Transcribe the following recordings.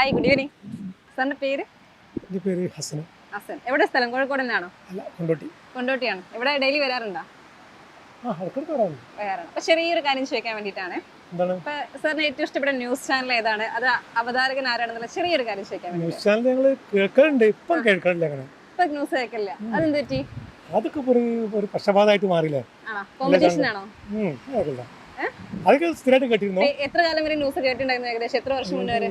Hi good evening സാറിന്റെ പേര്? എന്റെ പേര് ഹസൻ ഹസൻ. എവിടെ സ്ഥലം? കോഴിക്കോട് തന്നെയാണോ? അല്ല കൊണ്ടോട്ടി. കൊണ്ടോട്ടിയാണ്. ഇവിടെ ഡെയിലി വരാറുണ്ടോ? വരാറുണ്ട്. അപ്പൊ ചെറിയൊരു കാര്യം ചോദിക്കാൻ വേണ്ടിയിട്ടാണ്. ഇപ്പൊ സാറിന് ഏറ്റവും ഇഷ്ടപ്പെട്ട ന്യൂസ് ചാനൽ ഏതാണ്? അത് അവതാരകൻ ആരാണെന്നുള്ള ചെറിയൊരു കാര്യം ചോദിക്കാൻ ന്യൂസ് ചാനൽ ഞങ്ങൾ കേൾക്കാറുണ്ട്. ഇപ്പം കേൾക്കാറില്ല അങ്ങനെ. ഇപ്പൊ ന്യൂസ് കേൾക്കില്ല. അതെന്ത് പറ്റി? അതൊക്കെ ഒരു ഒരു പക്ഷപാതമായിട്ട് മാറിയില്ലേ? കോമ്പറ്റീഷൻ ആണോ? കേൾക്കില്ല അതൊക്കെ സ്ഥിരമായിട്ട് കേട്ടിരുന്നു? എത്ര കാലം വരെ ന്യൂസ് കേട്ടിട്ടുണ്ടായിരുന്നു ഏകദേശം? എത്ര വർഷം മുന്നേ വരെ?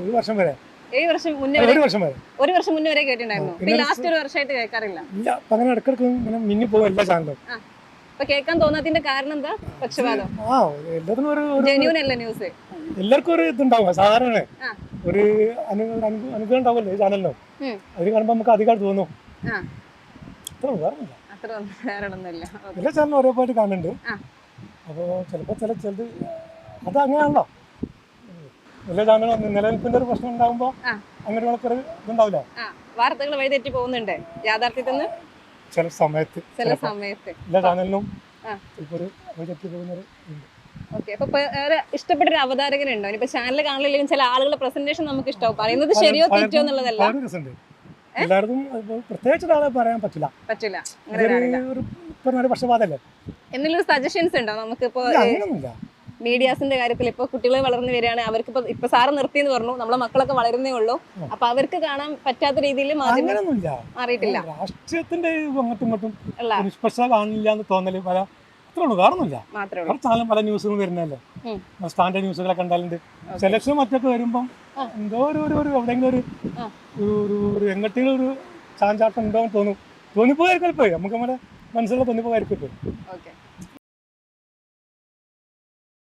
ഒരു വർഷം വരെ. ഏഴ് വർഷം മുന്നേ ഒരു വർഷം വരെ. ഒരു വർഷം മുന്നേ വരെ കേട്ടിട്ടുണ്ടായിരുന്നു. ലാസ്റ്റ് ഒരു വർഷമായിട്ട് കേൾക്കാറില്ല. ഇല്ല അങ്ങനെ ഇടക്കിടക്ക് ഇങ്ങനെ മിന്നി പോകും എല്ലാ ചാനലും. അപ്പൊ കേൾക്കാൻ തോന്നാത്തതിന്റെ കാരണം എന്താ? പക്ഷപാതം. ജെന്യൂൻ അല്ല ന്യൂസ് എല്ലാവർക്കും ഒരു ഇതുണ്ടാവും സാധാരണ ഒരു അനു- അനു- അനുഗ്രഹം ഉണ്ടാവുമല്ലോ ഈ ചാനലിനോ ഉം. അത് കാണുമ്പോൾ നമുക്ക് അധികം തോന്നും. അത്ര വേറെ എല്ലാ ചാനലും പോയിട്ട് കാണുന്നുണ്ട്. അപ്പോൾ ചിലപ്പോൾ ചില ചിലത് അത് അങ്ങനെയാണല്ലോ. വലിയ ജാമ്യം നിലനിൽപ്പിന്റെ ഒരു പ്രശ്നം ഉണ്ടാകുമ്പോൾ ആ. അങ്ങനെ ഒരു ഇതുണ്ടാവില്ല? വാർത്തകൾ വഴിതെറ്റി പോകുന്നുണ്ട്. യാഥാർത്ഥ്യത്തിൽ നിന്ന്? ചില സമയത്ത് ചില സമയത്ത്. എല്ലാ ചാനലിനും ഇഷ്ടപ്പെട്ടൊരു ഇപ്പോൾ ഒരു തെറ്റി പോകുന്നൊരു ഉണ്ട് ഓക്കെ. അപ്പൊ ഇപ്പൊ ഇഷ്ടപ്പെട്ട ഒരു അവതാരകൻ ഉണ്ടോ ഇനിയിപ്പോ ചാനൽ കാണില്ലെങ്കിലും ചില ആളുകളുടെ പ്രസന്റേഷൻ നമുക്ക് ഇഷ്ടമാവും പറയുന്നത് ശരിയോ തെറ്റോ എന്നുള്ളതല്ല. എല്ലാവർക്കും പ്രത്യേകിച്ച് പറയാൻ പറ്റില്ല. പറ്റില്ല. അങ്ങനെ ഇതൊരു കാണില്ല ഒരു പറഞ്ഞ ഒരു പക്ഷപാതല്ലേ? എന്തെങ്കിലും സജഷൻസ് ഉണ്ടോ? നമുക്കിപ്പോ അങ്ങനെയൊന്നുമില്ല മീഡിയാസിന്റെ കാര്യത്തിൽ ഇപ്പൊ കുട്ടികളെ വളർന്നു വരികയാണ്. അവർക്ക് ഇപ്പൊ ഇപ്പൊ സാറ് നിർത്തിയെന്ന് പറഞ്ഞു. നമ്മളെ മക്കളൊക്കെ വളരുന്നേ ഉള്ളൂ. അപ്പൊ അവർക്ക് കാണാൻ പറ്റാത്ത രീതിയിൽ മാറിയിട്ടില്ല. രാഷ്ട്രീയത്തിന്റെ അങ്ങോട്ടും ഇങ്ങോട്ടും നിഷ്പക്ഷത കാണില്ല എന്ന് തോന്നൽ പല അത്രേ വേറൊന്നുമില്ല. മാത്രമേ ഉള്ളൂ. പല ന്യൂസുകളും വരുന്നല്ലേ സ്റ്റാൻഡേർഡ് ന്യൂസുകളൊക്കെ ഉണ്ടാലുണ്ട് സെലക്ഷൻ മറ്റൊക്കെ വരുമ്പം എന്തോ ഒരു ഒരു എവിടെയെങ്കിലും ഒരു ഒരു എങ്ങോട്ടെങ്കിലും ഒരു ചാഞ്ചാട്ടം ഉണ്ടോ എന്ന് തോന്നും. തോന്നിപ്പോയിരിക്കും പോയി നമുക്ക് നമ്മുടെ മനസ്സിലുള്ള തോന്നിപ്പോയിരിക്കും ഓക്കെ.